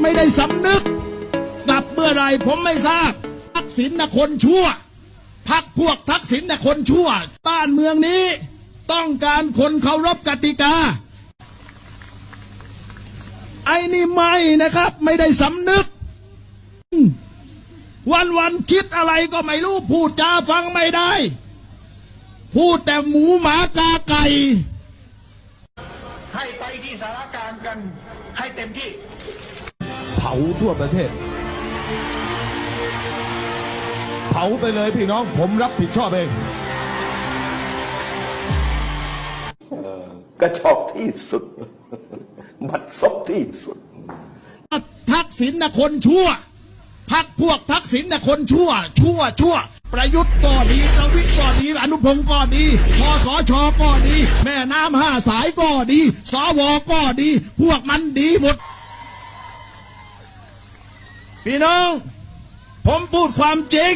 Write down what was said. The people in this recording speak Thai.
ไม่ได้สำนึก กลับเมื่อไรผมไม่ทราบ ทักษิณนะคนชั่ว พักพวกทักษิณนะคนชั่ว บ้านเมืองนี้ ต้องการคนเคารพกติกา ไอ้นี่ไม่นะครับ ไม่ได้สำนึก วันวันคิดอะไรก็ไม่รู้ พูดจาฟังไม่ได้ พูดแต่หมูหมากาไก่ให้ไปที่สารกลารกันให้เต็มที่าทั่วประเทศ เผาไปเลยพี่น้องผมรับผิดชอบเองกระชอกที่สุด บัดซบที่สุด ทักษิณนะคนชั่ว พักพวกทักษิณนะคนชั่ว ชั่วชั่ว ประยุทธ์ก็ดีประวิตรก็ดี อนุพงศ์ก็ดีพสชก็ดี แม่น้ำห้าสายก็ดี สวก็ดี พวกมันดีหมด พี่น้อง ผมพูดความจริง